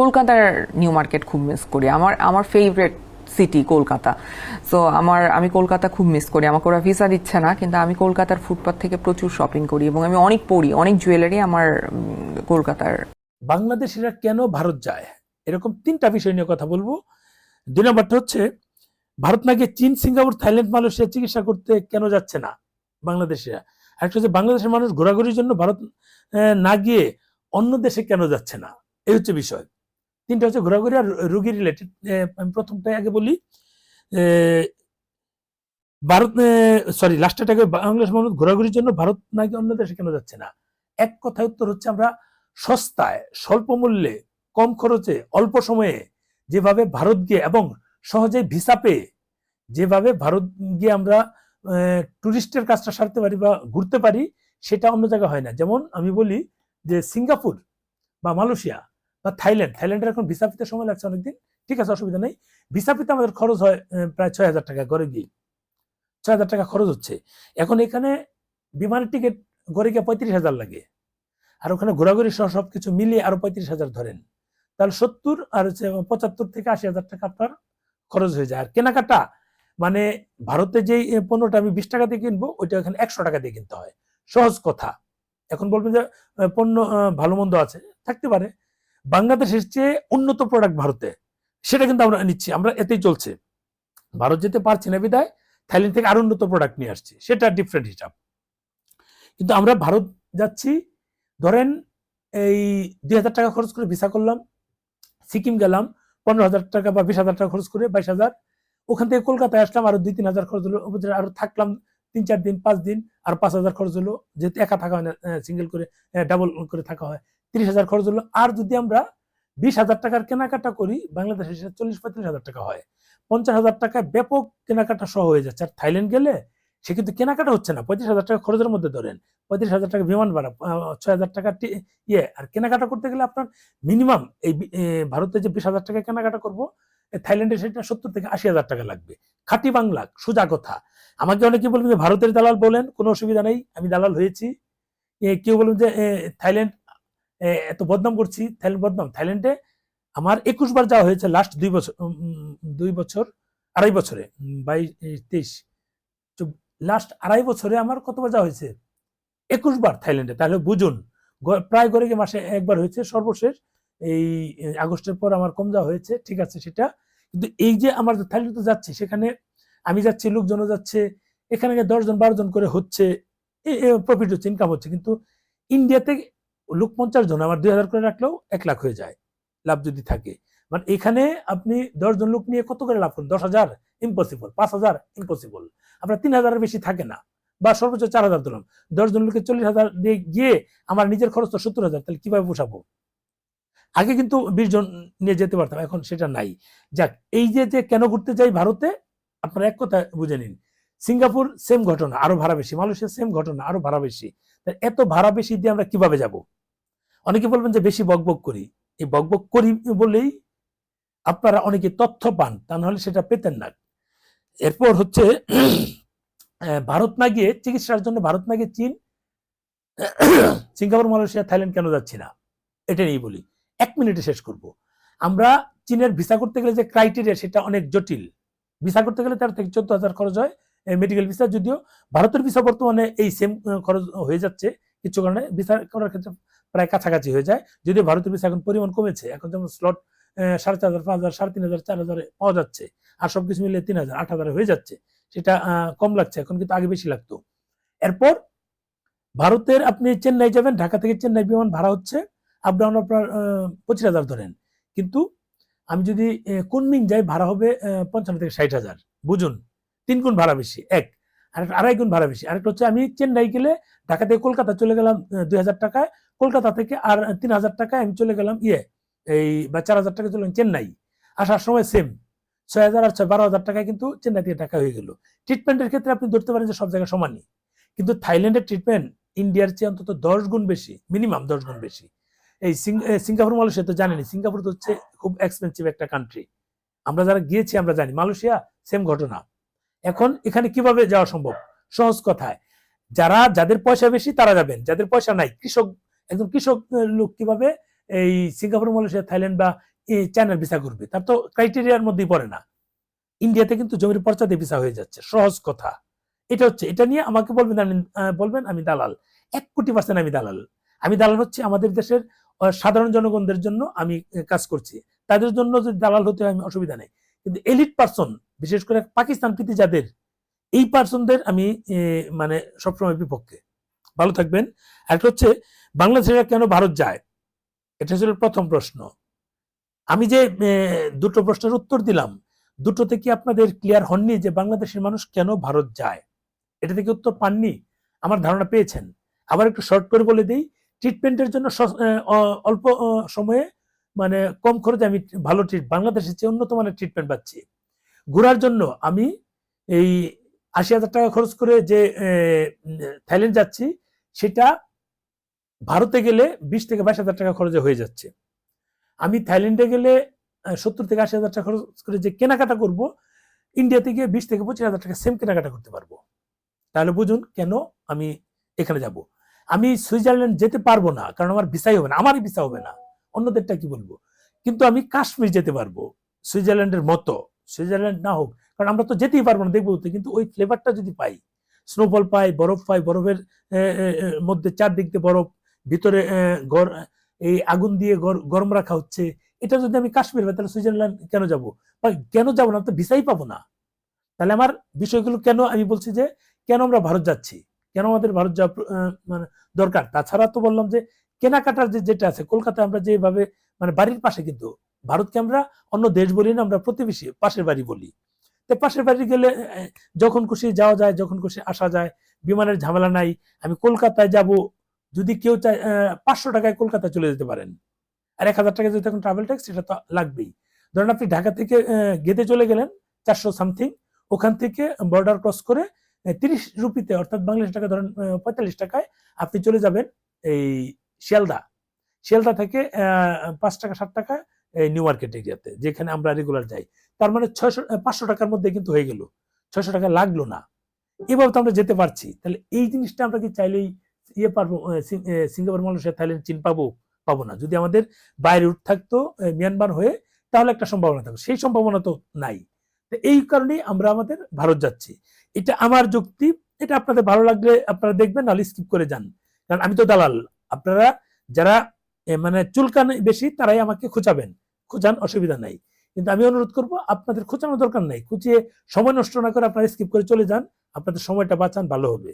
কলকাতার new market খুব miss করি। আমার আমার ফেভারিট সিটি কলকাতা। সো আমার, আমি কলকাতা খুব মিস করি। আমাকে ওরা ভিসা দিচ্ছে না, কিন্তু আমি কলকাতার ফুটপাথ থেকে প্রচুর শপিং করি এবং আমি অনেক পড়ি, অনেক জুয়েলারি আমার কলকাতার। বাংলাদেশিরা কেন ভারত যায়? এরকম তিনটা বিষয় নিয়ে কথা বলব। দুই নম্বরটা হচ্ছে, ভারত নাকি চীন, সিঙ্গাপুর, থাইল্যান্ড, মালয়েশিয়া চিকিৎসা করতে কেন যাচ্ছে না বাংলাদেশিরা? আরেকটা হচ্ছে, বাংলাদেশের মানুষ ঘোরাঘুরির জন্য ভারত না গিয়ে অন্য দেশে কেন যাচ্ছে না? এই হচ্ছে বিষয়। তিনটা হচ্ছে ঘোরাঘুরি আর রুগী রিলেটেড আমি প্রথমটাই আগে বলি ভারত সরি লাস্টটাকে বাংলাদেশ মানুষ ঘোরাঘুরির জন্য ভারত নাকি অন্য দেশে কেন যাচ্ছে না? এক কথায় উত্তর হচ্ছে আমরা সস্তায়, স্বল্প মূল্যে, কম খরচে, অল্প সময়ে যেভাবে ভারত গিয়ে এবং সহজে ভিসা পেয়ে যেভাবে ভারত গিয়ে আমরা টুরিস্টের কাজটা সারতে পারি বা ঘুরতে পারি, সেটা অন্য জায়গায় হয় না। যেমন আমি বলি যে সিঙ্গাপুর বা মালয়েশিয়া বা থাইল্যান্ড, থাইল্যান্ডের এখন ভিসা পেতে সময় লাগছে অনেকদিন, ঠিক আছে, অসুবিধা নেই। ভিসা পেতে আমাদের খরচ হয় প্রায় ছয় হাজার টাকা ঘরে গিয়ে। ছয় হাজার টাকা খরচ হচ্ছে। এখন এখানে বিমানের টিকিট ঘরে গিয়ে পঁয়ত্রিশ হাজার লাগে। আর ওখানে ঘোরাঘুরি সহ সবকিছু মিলিয়ে আরও পঁয়ত্রিশ হাজার ধরেন। তাহলে সত্তর আর হচ্ছে পঁচাত্তর থেকে আশি হাজার টাকা আপনার খরচ হয়ে যায়। আর কেনাকাটা মানে ভারতে যে পণ্যটা আমি বিশ টাকা দিয়ে কিনবো, ওইটা এখানে একশো টাকা দিয়ে কিনতে হয়। সহজ কথা। এখন বলবেন যে পণ্য ভালো মন্দ আছে, থাকতে পারে। বাংলাদেশের চেয়ে উন্নত প্রোডাক্ট ভারতে, সেটা কিন্তু আমরা নিচ্ছি, আমরা এতেই চলছে। ভারত যেতে পারছি না বিদায় থাইল্যান্ড থেকে আরও উন্নত প্রোডাক্ট নিয়ে আসছি, সেটা ডিফারেন্ট হিসাব। কিন্তু আমরা ভারত যাচ্ছি, ধরেন এই দুই হাজার টাকা খরচ করে ভিসা করলাম, সিকিম গেলাম, পনেরো হাজার টাকা বা বিশ হাজার টাকা খরচ করে বাইশ হাজার, ওখান থেকে কলকাতায় আসলাম আরও দুই তিন হাজার খরচ হলো আরও থাকলাম তিন চার দিন, পাঁচ দিন, আর পাঁচ হাজার খরচ হলো, যেহেতু একা থাকা হয় না সিঙ্গেল করে ডাবল করে থাকা হয় তিরিশ হাজার খরচ হলো। আর যদি আমরা বিশ হাজার টাকার কেনাকাটা করি, বাংলাদেশে সেটা চল্লিশ পঁয়ত্রিশ হাজার টাকা হয়। পঞ্চাশ হাজার টাকায় ব্যাপক কেনাকাটা সহ হয়ে যাচ্ছে। আর থাইল্যান্ড গেলে সে কিন্তু কেনাকাটা হচ্ছে না। পঁয়ত্রিশ হাজার টাকা খরচের মধ্যে ধরেন। পঁয়ত্রিশ হাজার টাকা বিমান ভাড়া ছয় হাজার টাকা ইয়ে। আর কেনাকাটা করতে গেলে আপনার মিনিমাম এই ভারতে যে বিশ হাজার টাকা কেনাকাটা করব থাইল্যান্ডে সেটা সত্তর থেকে আশি হাজার টাকা লাগবে। খাঁটি বাংলা, সোজা কথা। আমাকে অনেকে বলবেন যে, ভারতের দালাল বলেন, কোনো অসুবিধা নেই, আমি দালাল হয়েছি। কেউ বলবেন যে থাইল্যান্ড এত বদনাম করছি থাইল্যান্ড বদনাম। থাইল্যান্ডে আমার একুশ বার যাওয়া হয়েছে লাস্ট দুই বছর দুই বছর, আড়াই বছরে বাইশ তেইশ লাস্ট আড়াই বছরে আমার কতবার যাওয়া হয়েছে? একুশ বার থাইল্যান্ডে, তাহলে বুঝুন প্রায় গিয়ে মাসে একবার হয়েছে সর্বশেষ, এই আগস্টের পর আমার কম যাওয়া হয়েছে, ঠিক আছে সেটা। কিন্তু এই যে আমার থাইল্যান্ডে যাচ্ছি, সেখানে আমি যাচ্ছি, লোকজনও যাচ্ছে, এখানে দশজন বারো জন করে হচ্ছে প্রফিট হচ্ছে ইনকাম হচ্ছে, কিন্তু ইন্ডিয়াতে লোক পঞ্চাশ জন আমার দুই হাজার করে রাখলেও এক লাখ হয়ে যায়, লাভ যদি থাকে। মানে এখানে আপনি দশজন লোক নিয়ে কত করে লাভ করেন? দশ হাজার? ইম্পসিবল পাঁচ হাজার? ইম্পসিবল আপনার তিন হাজারের বেশি থাকে না। বা সর্বোচ্চ চার হাজার ধরলাম দশজন লোকের চল্লিশ হাজার দিয়ে গিয়ে আমার নিজের খরচ তো সত্তর হাজার, তাহলে কীভাবে পোষাবো আগে কিন্তু বিশ জন নিয়ে যেতে পারতাম, এখন সেটা নাই। যাক, এই যে যে কেন ঘুরতে যাই ভারতে, আপনারা এক কথা বুঝে নিন। সিঙ্গাপুর সেম ঘটনা, আরও ভাড়া বেশি। মালয়েশিয়া সেম ঘটনা, আরও ভাড়া বেশি। এত ভাড়া বেশি দিয়ে আমরা কীভাবে যাব? অনেকে বলবেন যে বেশি বকবক করি। এই বকবক করি বলেই আপনারা অনেকে তথ্য পান, তা নাহলে সেটা পেতেন না। এরপর হচ্ছে ভারত না গিয়ে চিকিৎসার জন্য ভারত না গিয়ে চীন, সিঙ্গাপুর, মালয়েশিয়া, থাইল্যান্ড কেন যাচ্ছি না? এটা নিয়ে বলি। এক মিনিটে শেষ করব। আমরা চীনের ভিসা করতে গেলে যে ক্রাইটেরিয়া সেটা অনেক জটিল। ভিসা করতে গেলে তার থেকে চোদ্দ হাজার খরচ হয় মেডিকেল ভিসা যদিও ভারতের ভিসা বর্তমানে এই সেম খরচ হয়ে যাচ্ছে। কিছু কারণে ভিসা করার ক্ষেত্রে প্রায় কাছাকাছি হয়ে যায়। যদিও ভারতের ভিসা এখন পরিমাণ কমেছে। এখন যেমন স্লট সাড়ে চার হাজার, পাঁচ হাজার, সাড়ে তিন হাজার, চার হাজারে পাওয়া যাচ্ছে। আর সবকিছু মিলিয়ে তিন হাজার, আট হাজারে হয়ে যাচ্ছে। সেটা কম লাগছে। এখন কিন্তু আগে বেশি লাগতো। এরপর ভারতের আপনি চেন্নাই যাবেন। ঢাকা থেকে চেন্নাই বিমান ভাড়া হচ্ছে আপ ডাউন আপনার পঁচিশ হাজার ধরেন। কিন্তু আমি যদি কুনমিং যাই, ভাড়া হবে পঞ্চান্ন থেকে ষাট হাজার। বুঝুন, তিন গুণ ভাড়া বেশি। এক আর আড়াই গুণ ভাড়া বেশি। আরেকটা হচ্ছে আমি চেন্নাই গেলে ঢাকা থেকে কলকাতা চলে গেলাম দুই হাজার টাকায়। কলকাতা থেকে আর তিন হাজার টাকায় আমি চলে গেলাম ইয়ে এই বা চার হাজার টাকা চলে গেলাম চেন্নাই। আসার সময় সেম ছয় হাজার আর ছয়, বারো হাজার টাকায় কিন্তু চেন্নাই থেকে টাকা হয়ে গেল। ট্রিটমেন্টের ক্ষেত্রে আপনি ধরতে পারেন যে সব জায়গায় সমানই। কিন্তু থাইল্যান্ডের ট্রিটমেন্ট ইন্ডিয়ার চেয়ে অন্তত দশ গুণ বেশি মিনিমাম দশ গুণ বেশি। এই সিঙ্গাপুর, মালয়েশিয়া তো জানেনি সিঙ্গাপুর তো হচ্ছে খুব এক্সপেন্সিভ একটা কান্ট্রি আমরা যারা গিয়েছি আমরা জানি, মালয়েশিয়া সেম ঘটনা। এখন এখানে কীভাবে যাওয়া সম্ভব? সহজ কথায়, যারা, যাদের পয়সা বেশি তারা যাবেন, যাদের পয়সা নাই, কৃষক, একজন কৃষক লোক কীভাবে এই সিঙ্গাপুর, মালয়েশিয়া, থাইল্যান্ড বা চায়নার ভিসা করবে? তার তো ক্রাইটেরিয়ার মধ্যেই পড়ে না। ইন্ডিয়াতে কিন্তু জমির পর্চাতে ভিসা হয়ে যাচ্ছে, সহজ কথা। এটা হচ্ছে, এটা নিয়ে আমাকে বলবেন, আমি বলবেন, আমি দালাল। এক কোটি পার্সেন্ট আমি দালাল। আমি দালাল হচ্ছে আমাদের দেশের সাধারণ জনগণদের জন্য আমি কাজ করছি। তাদের জন্য যদি দালাল হতে হয়, আমি অসুবিধা নেই। কিন্তু এলিট পার্সন বিশেষ করে পাকিস্তান প্রীতি যাদের এই পার্সনদের আমি মানে সবসময় বিপক্ষে। ভালো থাকবেন। একটা হচ্ছে, বাংলাদেশিরা কেন ভারত যায়? এটা ছিল প্রথম প্রশ্ন। আমি যে দুটো প্রশ্নের উত্তর দিলাম, দুটো থেকে আপনাদের ক্লিয়ার হননি যে বাংলাদেশের মানুষ কেন ভারত যায়? এটা থেকে উত্তর পাননি? আমার ধারণা পেয়েছেন। আবার একটু শর্ট করে বলে দিই ট্রিটমেন্টের জন্য অল্প সময়ে মানে কম খরচে আমি ভালো ট্রিট বাংলাদেশের চেয়ে উন্নত মানের ট্রিটমেন্ট পাচ্ছি। ঘোরার জন্য আমি এই আশি হাজার টাকা খরচ করে যে থাইল্যান্ড যাচ্ছি, সেটা ভারতে গেলে বিশ থেকে বাইশ হাজার টাকা খরচে হয়ে যাচ্ছে। আমি থাইল্যান্ডে গেলে সত্তর থেকে আশি হাজার টাকা খরচ করে যে কেনাকাটা করব, ইন্ডিয়াতে গিয়ে বিশ থেকে পঁচিশ হাজার টাকা সেম কেনাকাটা করতে পারব। তাহলে বুঝুন কেন আমি এখানে যাব। আমি সুইজারল্যান্ড যেতে পারব না, কারণ আমার ভিসাই হবে না, আমারই ভিসা হবে না। অন্যদেরটা কি বলব? কিন্তু আমি কাশ্মীর যেতে পারব, সুইজারল্যান্ডের মতো। সুইজারল্যান্ড না হোক, কারণ আমরা তো যেতেই পারব না দেখব কিন্তু ওই ফ্লেভারটা যদি পাই স্নোফল পাই, বরফ পাই, বরফের মধ্যে চারদিক দিয়ে বরফ, ভিতরে এই আগুন দিয়ে গরম রাখা হচ্ছে, এটা যদি আমি কাশ্মীর পাই তাহলে সুইজারল্যান্ড কেন যাব? কেন যাব না? তো ভিসাই পাবো না। তাহলে আমার বিষয়গুলো কেন আমি বলছি যে, কেন আমরা ভারত যাচ্ছি? কেন আমাদের ভারত যাওয়া মানে দরকার? তাছাড়া তো বললাম যে, কেনাকাটার যে যেটা আছে, কলকাতায় আমরা যেভাবে মানে বাড়ির পাশে কিন্তু ভারতকে আমরা অন্য দেশ বলি না, আমরা প্রতিবেশী, পাশের বাড়ি বলি। তো পাশের বাড়ি গেলে যখন খুশি যাওয়া যায়, যখন খুশি আসা যায়, বিমানের ঝামেলা নাই, আমি কলকাতায় যাব, যদি কেউ চায় পাঁচশো টাকায় কলকাতায় চলে যেতে পারেন। আর এক হাজার টাকা যদি তখন ট্রাভেল ট্যাক্স সেটা তো লাগবেই। ধরেন আপনি ঢাকা থেকে গেদে চলে গেলেন, চারশো সামথিং ওখান থেকে বর্ডার ক্রস করে তিরিশ রুপিতে, অর্থাৎ বাংলাদেশ টাকা ধরেন পঁয়তাল্লিশ টাকায় আপনি চলে যাবেন, এই শিয়ালদা। শিয়ালদা থেকে পাঁচ টাকা, সাত টাকা এই নিউ মার্কেট এরিয়াতে যেখানে আমরা রেগুলার যাই। তার মানে ছয়শো পাঁচশো টাকার মধ্যে কিন্তু হয়ে গেল। ছয়শো টাকা লাগল না। এভাবে তো আমরা যেতে পারছি। তাহলে এই জিনিসটা আমরা কি চাইলেই ইয়ে পারব সিঙ্গাপুর, মালয়েশিয়া, থাইল্যান্ড, চীন পাবো? পাবো না। যদি আমাদের বাইরে রুট থাকতো মিয়ানমার হয়ে, তাহলে একটা সম্ভাবনা থাকতো। সেই সম্ভাবনা তো নাই। এই কারণেই আমরা আমাদের ভারত যাচ্ছি। এটা আমার যুক্তি। এটা আপনাদের ভালো লাগলে আপনারা দেখবেন, নাহলে স্কিপ করে যান। কারণ আমি তো দালাল। আপনারা যারা মানে চুলকান বেশি, তারাই আমাকে খুঁচাবেন। খুঁজান অসুবিধা নাই। কিন্তু আমি অনুরোধ করব, আপনাদের খুঁচানোর দরকার নাই। খুঁচিয়ে সময় নষ্ট না করে আপনারা স্কিপ করে চলে যান। আপনাদের সময়টা বাঁচান, ভালো হবে।